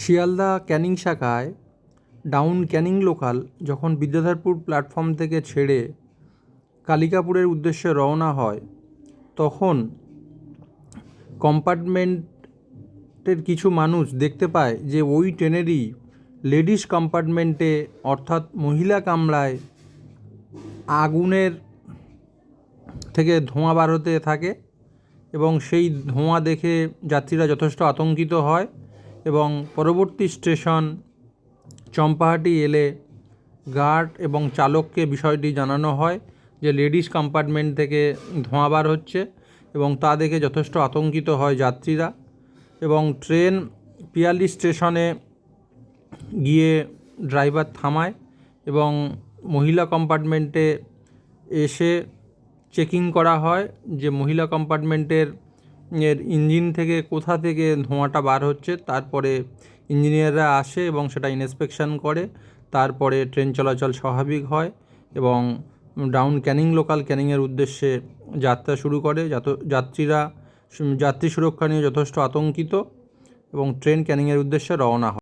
শিয়ালদা ক্যানিং শাখায় down Canning local যখন Bidyadharpur platform থেকে ছেড়ে কালিকাপুরের উদ্দেশ্যে রওনা হয়, তখন কম্পার্টমেন্টের কিছু মানুষ দেখতে পায় যে ওই ট্রেনেরই লেডিস কম্পার্টমেন্টে, অর্থাৎ মহিলা কামরায়, আগুনের থেকে ধোঁয়া বার হতে থাকে এবং সেই ধোঁয়া দেখে যাত্রীরা যথেষ্ট আতঙ্কিত হয়। এবং পরবর্তী স্টেশন চম্পাহাটি এলে গার্ড এবং চালককে বিষয়টি জানানো হয় যে লেডিস কম্পার্টমেন্ট থেকে ধোঁয়া বার হচ্ছে এবং তা দেখে যথেষ্ট আতঙ্কিত হয় যাত্রীরা এবং ট্রেন পিয়ালি স্টেশনে গিয়ে ড্রাইভার থামায় এবং মহিলা কম্পার্টমেন্টে এসে চেকিং করা হয় যে মহিলা কম্পার্টমেন্টের এর ইঞ্জিন থেকে কোথা থেকে ধোঁয়াটা বার হচ্ছে, তারপরে ইঞ্জিনিয়াররা আসে এবং সেটা ইন্সপেকশন করে, তারপরে ট্রেন চলাচল স্বাভাবিক হয় এবং ডাউন ক্যানিং, লোকাল ক্যানিংয়ের উদ্দেশ্যে যাত্রা শুরু করে। যাত, যাত্রীরা যাত্রী সুরক্ষা নিয়ে যথেষ্ট আতঙ্কিত এবং ট্রেন ক্যানিংয়ের উদ্দেশ্যে রওনা হয়।